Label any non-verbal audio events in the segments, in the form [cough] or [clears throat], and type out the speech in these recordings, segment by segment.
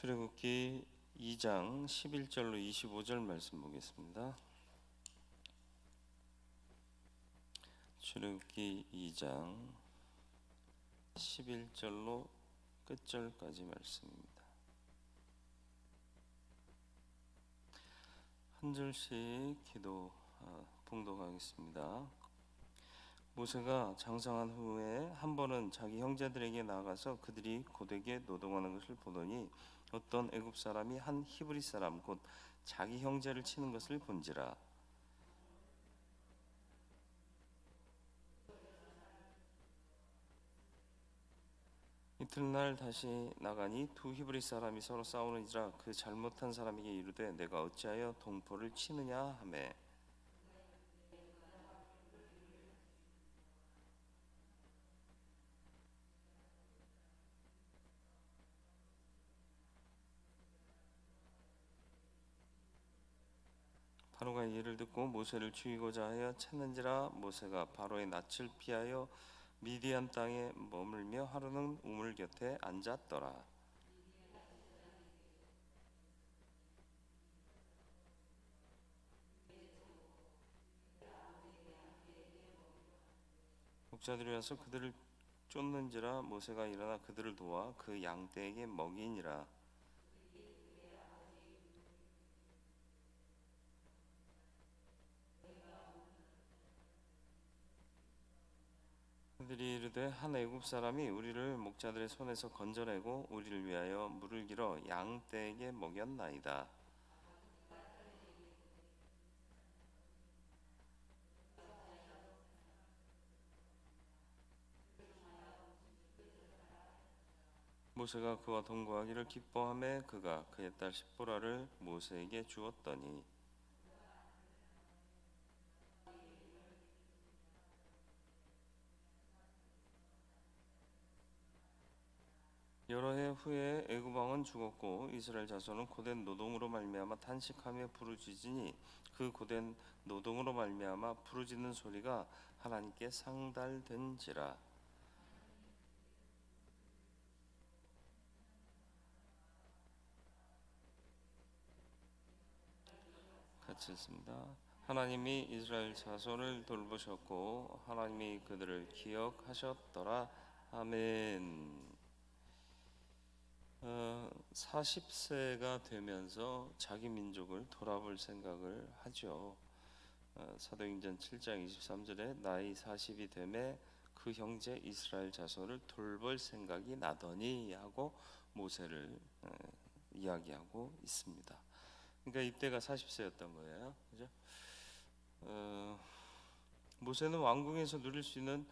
출애굽기 2장 11절로 25절 말씀 보겠습니다. 출애굽기 2장 11절로 끝절까지 말씀입니다. 한 절씩 기도 아, 봉독하겠습니다. 모세가 장성한 후에 한 번은 자기 형제들에게 나가서 그들이 고되게 노동하는 것을 보더니 어떤 애굽 사람이 한 히브리 사람 곧 자기 형제를 치는 것을 본지라. 이튿날 다시 나가니 두 히브리 사람이 서로 싸우는지라 그 잘못한 사람에게 이르되 내가 어찌하여 동포를 치느냐 하매 바로가 이를 듣고 모세를 죽이고자 하여 찾는지라 모세가 바로의 낯을 피하여 미디안 땅에 머물며 하루는 우물 곁에 앉았더라. 목자들이 와서 그들을 쫓는지라 모세가 일어나 그들을 도와 그 양떼에게 먹이니라. 그들 이 이르되 한 애굽 사람이 우리를 목자들의 손에서 건져내고 우리를 위하여 물을 길어 양 떼에게 먹였나이다. 모세가 그와 동거하기를 기뻐하며 그가 그의 딸 십보라를 모세에게 주었더니 후에 애굽 왕은 죽었고 이스라엘 자손은 고된 노동으로 말미암아 탄식하며 부르짖으니 그 고된 노동으로 말미암아 부르짖는 소리가 하나님께 상달된지라 같이 읽습니다. 하나님이 이스라엘 자손을 돌보셨고 하나님이 그들을 기억하셨더라. 아멘. 어, 40세가 되면서 자기 민족을 돌아볼 생각을 하죠. 어, 사도행전 7장 23절에 나이 40이 되매 그 형제 이스라엘 자손을 돌볼 생각이 나더니 하고 모세를 어, 이야기하고 있습니다. 그러니까 이때가 40세였던 거예요. 그죠? 어, 모세는 왕궁에서 누릴 수 있는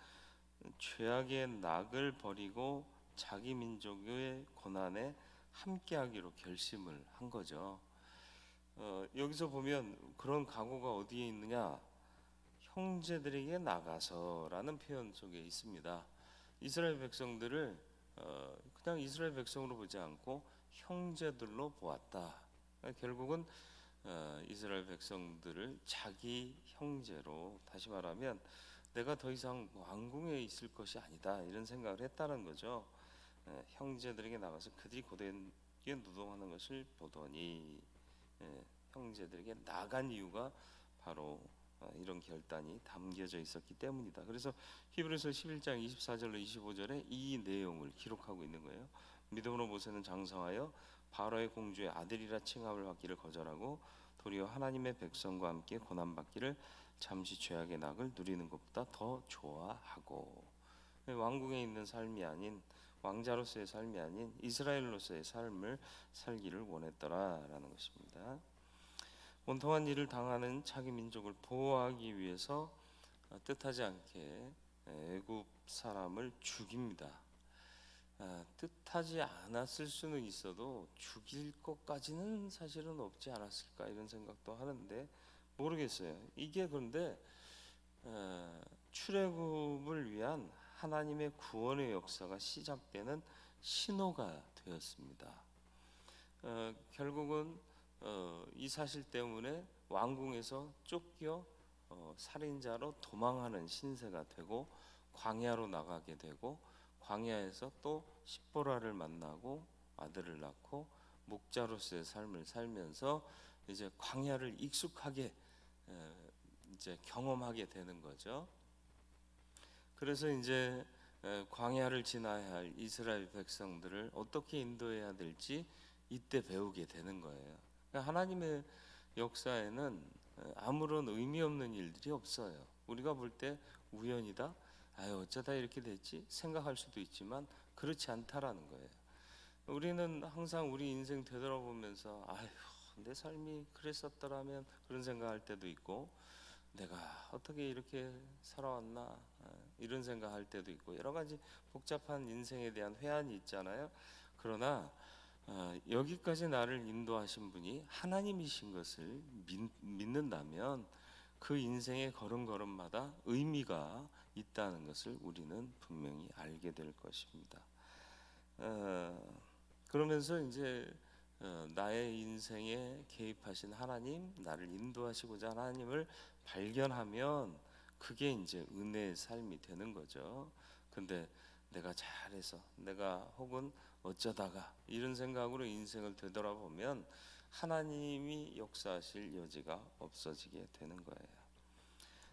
죄악의 낙을 버리고 자기 민족의 고난에 함께하기로 결심을 한 거죠. 어, 여기서 보면 그런 각오가 어디에 있느냐? 형제들에게 나가서라는 표현 속에 있습니다. 이스라엘 백성들을 어, 그냥 이스라엘 백성으로 보지 않고 형제들로 보았다. 결국은 어, 이스라엘 백성들을 자기 형제로 다시 말하면 내가 더 이상 왕궁에 있을 것이 아니다 이런 생각을 했다는 거죠. 예, 형제들에게 나가서 그들이 고되게 노동하는 것을 보더니 예, 형제들에게 나간 이유가 바로 어, 이런 결단이 담겨져 있었기 때문이다. 그래서 히브리서 11장 24절로 25절에 이 내용을 기록하고 있는 거예요. 믿음으로 모세는 장성하여 바로의 공주의 아들이라 칭함을 받기를 거절하고 도리어 하나님의 백성과 함께 고난 받기를 잠시 죄악의 낙을 누리는 것보다 더 좋아하고 왕궁에 있는 삶이 아닌 왕자로서의 삶이 아닌 이스라엘로서의 삶을 살기를 원했더라라는 것입니다. 원통한 일을 당하는 자기 민족을 보호하기 위해서 뜻하지 않게 애굽 사람을 죽입니다. 아, 뜻하지 않았을 수는 있어도 죽일 것까지는 사실은 없지 않았을까 이런 생각도 하는데 모르겠어요. 이게 그런데 어, 출애굽을 위한 하나님의 구원의 역사가 시작되는 신호가 되었습니다. 어, 결국은 어, 이 사실 때문에 왕궁에서 쫓겨 어, 살인자로 도망하는 신세가 되고 광야로 나가게 되고 광야에서 또 십보라를 만나고 아들을 낳고 목자로서의 삶을 살면서 이제 광야를 익숙하게 에, 이제 경험하게 되는 거죠. 그래서 이제 에, 광야를 지나야 할 이스라엘 백성들을 어떻게 인도해야 될지 이때 배우게 되는 거예요. 그러니까 하나님의 역사에는 에, 아무런 의미 없는 일들이 없어요. 우리가 볼 때 우연이다. 아유 어쩌다 이렇게 됐지 생각할 수도 있지만 그렇지 않다라는 거예요. 우리는 항상 우리 인생 되돌아보면서 아휴 내 삶이 그랬었더라면 그런 생각할 때도 있고 내가 어떻게 이렇게 살아왔나 아, 이런 생각할 때도 있고 여러 가지 복잡한 인생에 대한 회한이 있잖아요. 그러나 어, 여기까지 나를 인도하신 분이 하나님이신 것을 믿, 믿는다면 그 인생의 걸음걸음마다 의미가 있다는 것을 우리는 분명히 알게 될 것입니다. 어, 그러면서 이제 어, 나의 인생에 개입하신 하나님, 나를 인도하시고자 하나님을 발견하면 그게 이제 은혜의 삶이 되는 거죠. 근데 내가 잘해서 내가 혹은 어쩌다가 이런 생각으로 인생을 되돌아보면 하나님이 역사하실 여지가 없어지게 되는 거예요.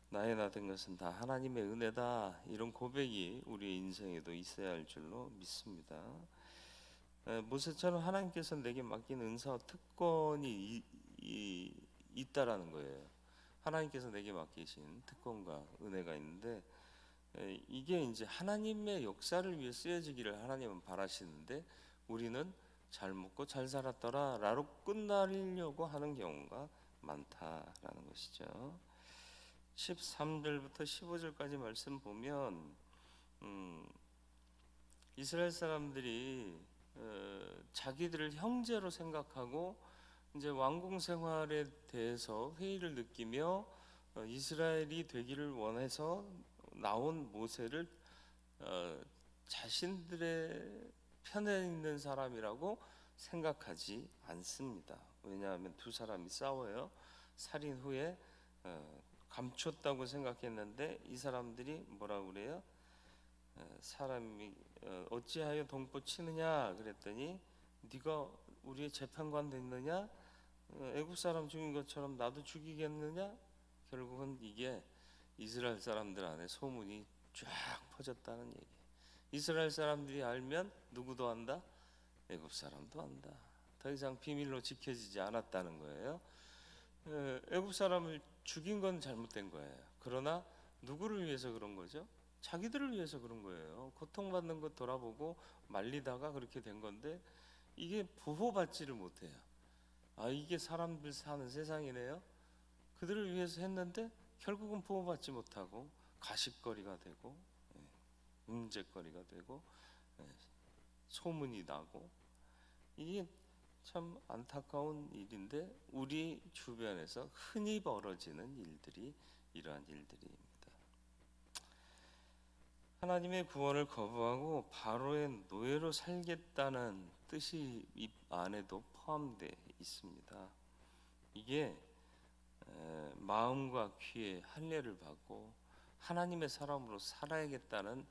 나의 나된 것은 다 하나님의 은혜다 이런 고백이 우리의 인생에도 있어야 할 줄로 믿습니다. 에, 모세처럼 하나님께서 내게 맡긴 은사와 특권이 이, 이, 있다라는 거예요. 하나님께서 내게 맡기신 특권과 은혜가 있는데 에, 이게 이제 하나님의 역사를 위해 쓰여지기를 하나님은 바라시는데 우리는 잘 먹고 잘 살았더라라로 끝나려고 하는 경우가 많다라는 것이죠. 13절부터 15절까지 말씀 보면 음, 이스라엘 사람들이 어, 자기들을 형제로 생각하고 이제 왕궁 생활에 대해서 회의를 느끼며 어, 이스라엘이 되기를 원해서 나온 모세를 어, 자신들의 편에 있는 사람이라고 생각하지 않습니다. 왜냐하면 두 사람이 싸워요. 살인 후에 어, 감췄다고 생각했는데 이 사람들이 뭐라 그래요? 어, 사람이 어, 어찌하여 동포 치느냐 그랬더니 네가 우리의 재판관 됐느냐 어, 애국 사람 죽인 것처럼 나도 죽이겠느냐 결국은 이게 이스라엘 사람들 안에 소문이 쫙 퍼졌다는 얘기. 이스라엘 사람들이 알면 누구도 안다? 애국 사람도 안다. 더 이상 비밀로 지켜지지 않았다는 거예요. 에, 애국 사람을 죽인 건 잘못된 거예요. 그러나 누구를 위해서 그런 거죠? 자기들을 위해서 그런 거예요. 고통받는 것 돌아보고 말리다가 그렇게 된 건데 이게 보호받지를 못해요. 아 이게 사람들 사는 세상이네요. 그들을 위해서 했는데 결국은 보호받지 못하고 가십거리가 되고 예, 문제거리가 되고 예, 소문이 나고 이게 참 안타까운 일인데 우리 주변에서 흔히 벌어지는 일들이 이러한 일들입니다. 하나님의 구원을 거부하고 바로의 노예로 살겠다는 뜻이 이 안에도 포함되어 있습니다. 이게 에, 마음과 귀에 할례를 받고 하나님의 사람으로 살아야겠다는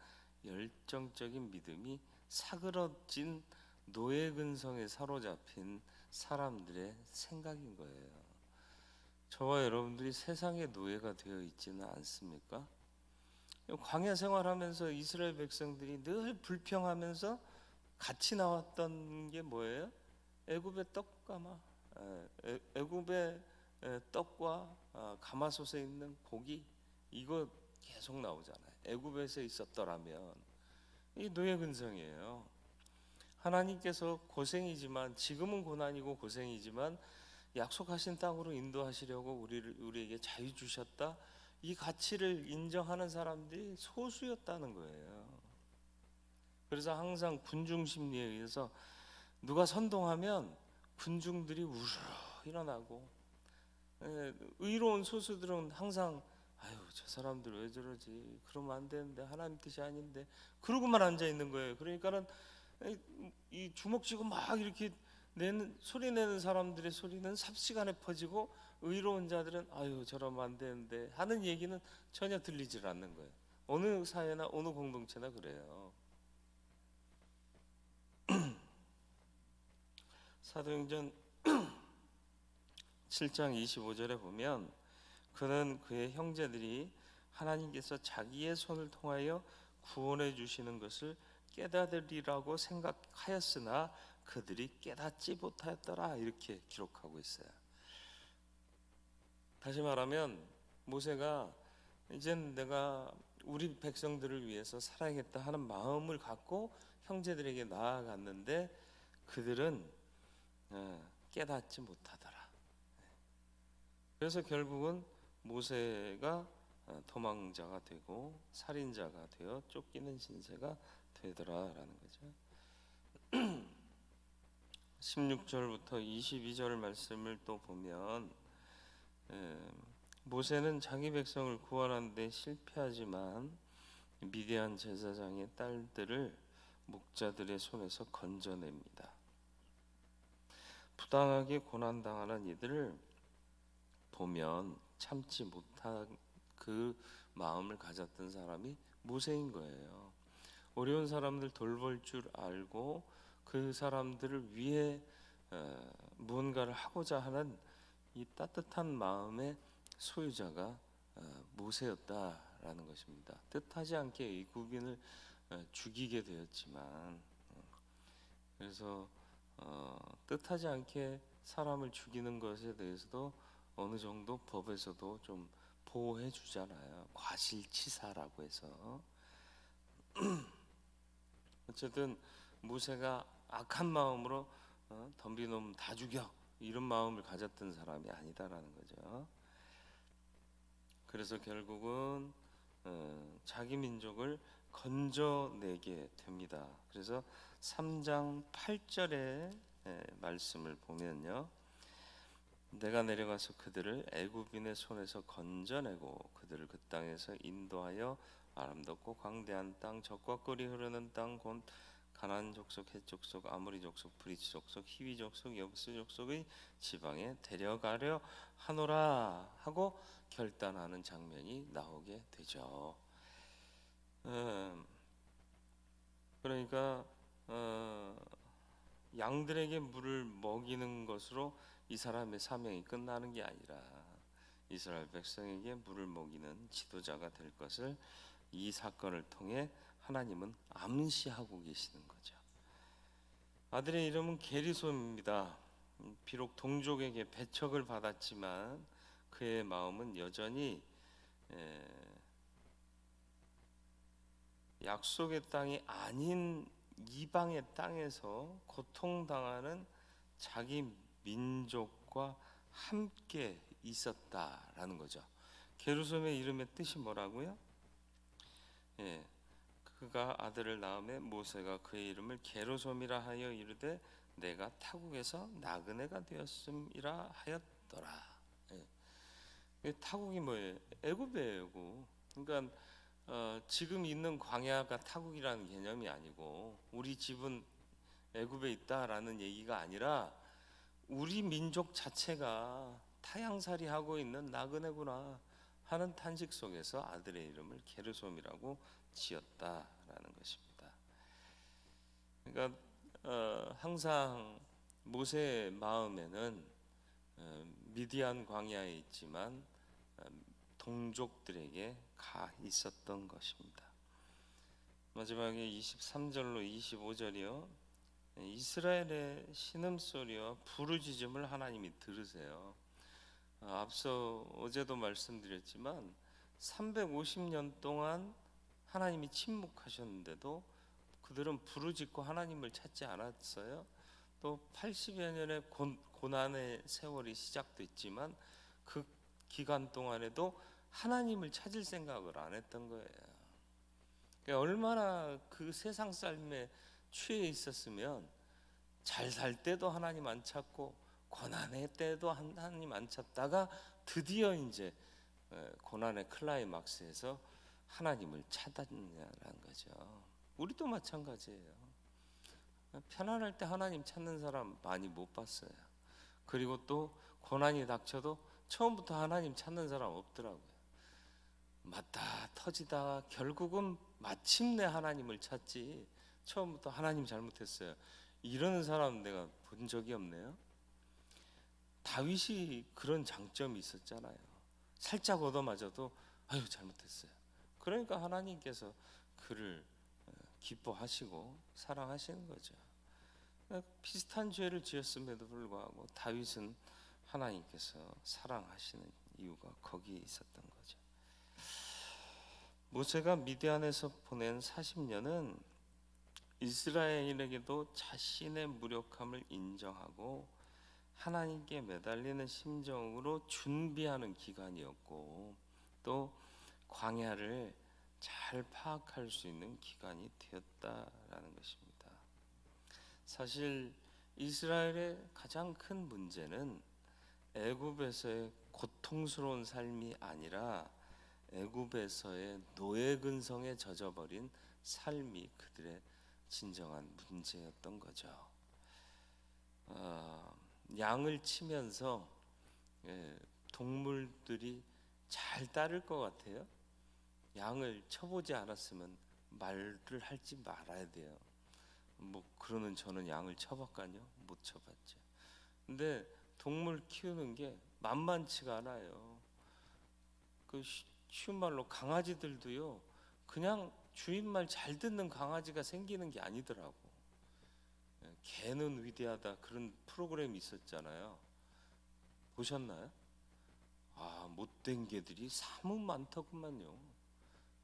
열정적인 믿음이 사그러진 노예 근성에 사로잡힌 사람들의 생각인 거예요. 저와 여러분들이 세상의 노예가 되어 있지는 않습니까? 광야 생활하면서 이스라엘 백성들이 늘 불평하면서 같이 나왔던 게 뭐예요? 애굽의 떡가마, 에, 애굽의 에, 떡과 아, 가마솥에 있는 고기 이거 계속 나오잖아요. 애굽에서 있었더라면 이 노예 근성이에요. 하나님께서 고생이지만 지금은 고난이고 고생이지만 약속하신 땅으로 인도하시려고 우리를 우리에게 자유 주셨다. 이 가치를 인정하는 사람들이 소수였다는 거예요. 그래서 항상 군중 심리에 의해서 누가 선동하면 군중들이 우르르 일어나고 예, 의로운 소수들은 항상 아유 저 사람들 왜 저러지 그러면 안 되는데 하나님 뜻이 아닌데 그러고만 앉아 있는 거예요. 그러니까는 이 주먹 쥐고 막 이렇게 내는 소리 내는 사람들의 소리는 삽시간에 퍼지고 의로운 자들은 아유 저러면 안 되는데 하는 얘기는 전혀 들리질 않는 거예요. 어느 사회나 어느 공동체나 그래요. 사도행전 [clears throat] 7장 25절에 보면 그는 그의 형제들이 하나님께서 자기의 손을 통하여 구원해 주시는 것을 깨닫으리라고 생각하였으나 그들이 깨닫지 못하였더라 이렇게 기록하고 있어요. 다시 말하면 모세가 이젠 내가 우리 백성들을 위해서 살아야겠다 하는 마음을 갖고 형제들에게 나아갔는데 그들은 어, 깨닫지 못하더라. 그래서 결국은 모세가 어, 도망자가 되고 살인자가 되어 쫓기는 신세가 되더라라는 거죠. [clears throat] 16절부터 22절 말씀을 또 보면 에, 모세는 자기 백성을 구원하는데 실패하지만 미디안 제사장의 딸들을 목자들의 손에서 건져냅니다. 부당하게 고난 당하는 이들을 보면 참지 못한 그 마음을 가졌던 사람이 모세인 거예요. 어려운 사람들 돌볼 줄 알고 그 사람들을 위해 어, 무언가를 하고자 하는 이 따뜻한 마음의 소유자가 어, 모세였다라는 것입니다. 뜻하지 않게 이국인을 어, 죽이게 되었지만 어, 그래서 어, 뜻하지 않게 사람을 죽이는 것에 대해서도 어느 정도 법에서도 좀 보호해 주잖아요. 과실치사라고 해서 [clears throat] 어쨌든 모세가 악한 마음으로 어, 덤비놈 다 죽여 이런 마음을 가졌던 사람이 아니다라는 거죠. 그래서 결국은 어, 자기 민족을 건져내게 됩니다. 그래서 3장 8절의 말씀을 보면요. 내가 내려가서 그들을 애굽인의 손에서 건져내고 그들을 그 땅에서 인도하여 아름답고 광대한 땅 적과 꿀이 흐르는 땅곧 가나안 족속, 헷 족속, 아모리 족속, 브리치 족속, 히위 족속, 여부스 족속의 지방에 데려가려 하노라 하고 결단하는 장면이 나오게 되죠. 음, 그러니까 어, 양들에게 물을 먹이는 것으로 이 사람의 사명이 끝나는 게 아니라 이스라엘 백성에게 물을 먹이는 지도자가 될 것을 이 사건을 통해 하나님은 암시하고 계시는 거죠. 아들의 이름은 게리솜입니다. 음, 비록 동족에게 배척을 받았지만 그의 마음은 여전히 에, 약속의 땅이 아닌 이방의 땅에서 고통당하는 자기 민족과 함께 있었다라는 거죠. 게르솜의 이름의 뜻이 뭐라고요? 예, 그가 아들을 낳음에 모세가 그의 이름을 게르솜이라 하여 이르되 내가 타국에서 나그네가 되었음이라 하였더라. 예. 타국이 뭐예요? 애굽이에요. 애굽. 그러니까 어, 지금 있는 광야가 타국이라는 개념이 아니고 우리 집은 애굽에 있다라는 얘기가 아니라 우리 민족 자체가 타향살이 하고 있는 나그네구나 하는 탄식 속에서 아들의 이름을 게르솜이라고 지었다라는 것입니다. 그러니까 어, 항상 모세의 마음에는 어, 미디안 광야에 있지만 어, 동족들에게 가 있었던 것입니다. 마지막에 23절로 25절이요. 이스라엘의 신음소리와 부르짖음을 하나님이 들으세요. 어, 앞서 어제도 말씀드렸지만 350년 동안 하나님이 침묵하셨는데도 그들은 부르짖고 하나님을 찾지 않았어요. 또 80여 년의 고난의 세월이 시작됐지만 그 기간 동안에도 하나님을 찾을 생각을 안 했던 거예요. 그러니까 얼마나 그 세상 삶에 취해 있었으면 잘 살 때도 하나님 안 찾고 고난의 때도 하나님 안 찾다가 드디어 이제 고난의 클라이막스에서 하나님을 찾았냐라는 거죠. 우리도 마찬가지예요. 편안할 때 하나님 찾는 사람 많이 못 봤어요. 그리고 또 고난이 닥쳐도 처음부터 하나님 찾는 사람 없더라고요. 맞다 터지다 결국은 마침내 하나님을 찾지 처음부터 하나님 잘못했어요. 이러는 사람 내가 본 적이 없네요. 다윗이 그런 장점이 있었잖아요. 살짝 얻어맞아도 아유 잘못했어요. 그러니까 하나님께서 그를 어, 기뻐하시고 사랑하시는 거죠. 그러니까 비슷한 죄를 지었음에도 불구하고 다윗은 하나님께서 사랑하시는 이유가 거기에 있었던 거죠. 모세가 미디안에서 보낸 40년은 이스라엘에게도 자신의 무력함을 인정하고 하나님께 매달리는 심정으로 준비하는 기간이었고 또 광야를 잘 파악할 수 있는 기간이 되었다라는 것입니다. 사실 이스라엘의 가장 큰 문제는 애굽에서의 고통스러운 삶이 아니라 애굽에서의 노예 근성에 젖어버린 삶이 그들의 진정한 문제였던 거죠. 어, 양을 치면서 예, 동물들이 잘 따를 것 같아요. 양을 쳐보지 않았으면 말을 할지 말아야 돼요. 뭐 그러는 저는 양을 쳐봤까요? 못 쳐봤죠. 근데 동물 키우는 게 만만치가 않아요. 그 쉬- 쉬운 말로 강아지들도요. 그냥 주인 말 잘 듣는 강아지가 생기는 게 아니더라고. 예, 개는 위대하다 그런 프로그램이 있었잖아요. 보셨나요? 아 못된 개들이 사뭇 많더구만요.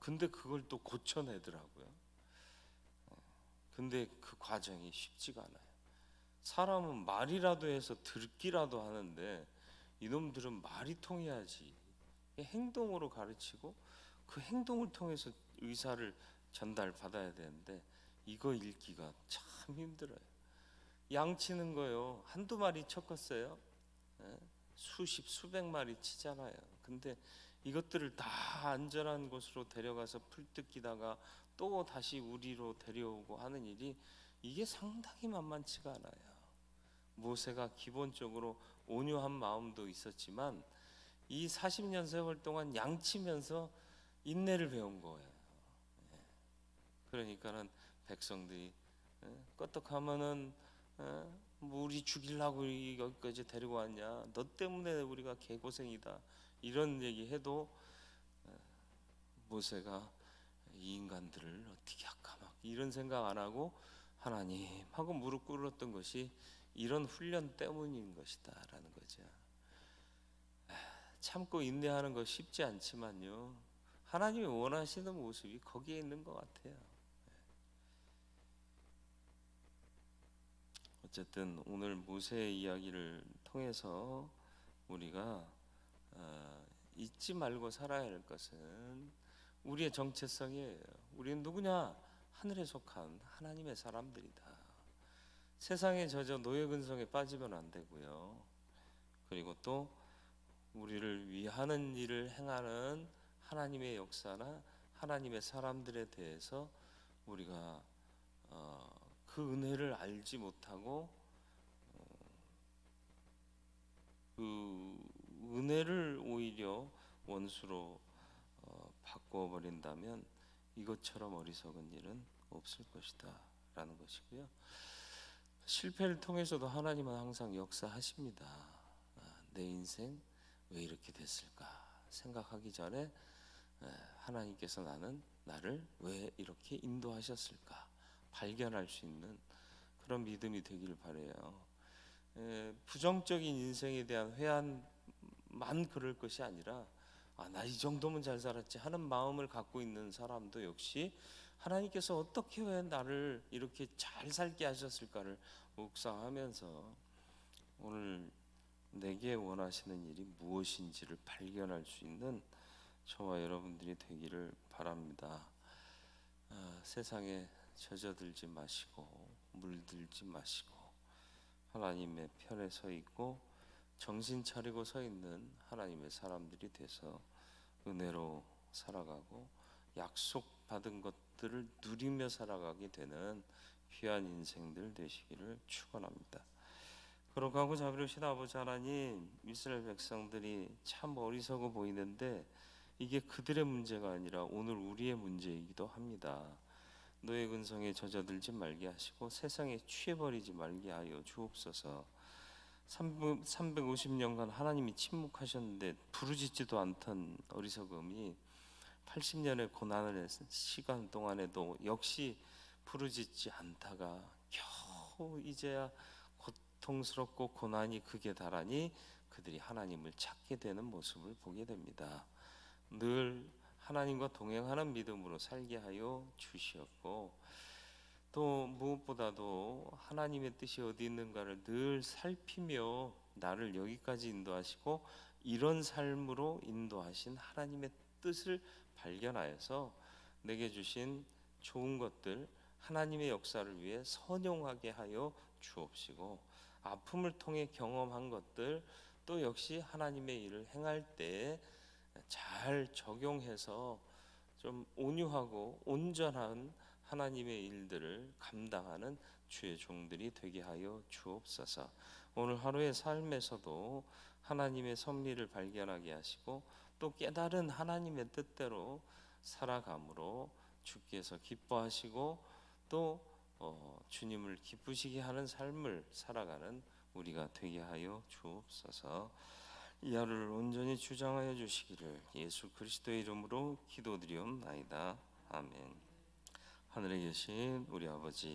근데 그걸 또 고쳐내더라고요. 예, 근데 그 과정이 쉽지가 않아요. 사람은 말이라도 해서 듣기라도 하는데 이놈들은 말이 통해야지 행동으로 가르치고 그 행동을 통해서 의사를 전달 받아야 되는데 이거 읽기가 참 힘들어요. 양 치는 거요 한두 마리 쳤겠어요? 예? 수십 수백 마리 치잖아요. 근데 이것들을 다 안전한 곳으로 데려가서 풀뜯기다가 또 다시 우리로 데려오고 하는 일이 이게 상당히 만만치가 않아요. 모세가 기본적으로 온유한 마음도 있었지만 이 40년 세월 동안 양치면서 인내를 배운 거예요. 예. 그러니까는 백성들이 예, 껐떡하면은 예, 뭐 우리 죽이려고 여기까지 데리고 왔냐? 너 때문에 우리가 개고생이다. 이런 얘기해도 예, 모세가 이 인간들을 어떻게 할까 막 이런 생각 안 하고 하나님 하고 무릎 꿇었던 것이 이런 훈련 때문인 것이다라는 거죠. 참고 인내하는 거 쉽지 않지만요. 하나님이 원하시는 모습이 거기에 있는 것 같아요. 어쨌든 오늘 모세의 이야기를 통해서 우리가 어, 잊지 말고 살아야 할 것은 우리의 정체성이에요. 우리는 누구냐? 하늘에 속한 하나님의 사람들이다. 세상에 젖어 노예 근성에 빠지면 안 되고요. 그리고 또 우리를 위하는 일을 행하는 하나님의 역사나 하나님의 사람들에 대해서 우리가 어, 그 은혜를 알지 못하고 어, 그 은혜를 오히려 원수로 어, 바꾸어 버린다면 이것처럼 어리석은 일은 없을 것이다라는 것이고요. 실패를 통해서도 하나님은 항상 역사하십니다. 아, 내 인생 왜 이렇게 됐을까 생각하기 전에 에, 하나님께서 나는 나를 왜 이렇게 인도하셨을까 발견할 수 있는 그런 믿음이 되길 바래요. 에, 부정적인 인생에 대한 회한만 그럴 것이 아니라 아, 나 이 정도면 잘 살았지 하는 마음을 갖고 있는 사람도 역시 하나님께서 어떻게 왜 나를 이렇게 잘 살게 하셨을까를 묵상하면서 오늘 내게 원하시는 일이 무엇인지를 발견할 수 있는 저와 여러분들이 되기를 바랍니다. 아, 세상에 젖어들지 마시고 물들지 마시고 하나님의 편에 서 있고 정신 차리고 서 있는 하나님의 사람들이 돼서 은혜로 살아가고 약속 받은 것들을 누리며 살아가게 되는 귀한 인생들 되시기를 축원합니다. 거룩하고 자비로우신 아버지 하나님 이스라엘 백성들이 참 어리석어 보이는데 이게 그들의 문제가 아니라 오늘 우리의 문제이기도 합니다. 노예 근성에 젖어들지 말게 하시고 세상에 취해버리지 말게 하여 주옵소서. 350년간 하나님이 침묵하셨는데 부르짖지도 않던 어리석음이 80년의 고난을 했- 시간 동안에도 역시 부르짖지 않다가 겨우 이제야 고통스럽고 고난이 극에 달하니 그들이 하나님을 찾게 되는 모습을 보게 됩니다. 늘 하나님과 동행하는 믿음으로 살게 하여 주시었고 또 무엇보다도 하나님의 뜻이 어디 있는가를 늘 살피며 나를 여기까지 인도하시고 이런 삶으로 인도하신 하나님의 뜻을 발견하여서 내게 주신 좋은 것들 하나님의 역사를 위해 선용하게 하여 주옵시고 아픔을 통해 경험한 것들 또 역시 하나님의 일을 행할 때 잘 적용해서 좀 온유하고 온전한 하나님의 일들을 감당하는 주의 종들이 되게 하여 주옵소서. 오늘 하루의 삶에서도 하나님의 섭리를 발견하게 하시고 또 깨달은 하나님의 뜻대로 살아감으로 주께서 기뻐하시고 또 어, 주님을 기쁘시게 하는 삶을 살아가는 우리가 되게 하여 주옵소서. 이 하루를 온전히 주장하여 주시기를 예수 그리스도의 이름으로 기도드리옵나이다. 아멘. 하늘에 계신 우리 아버지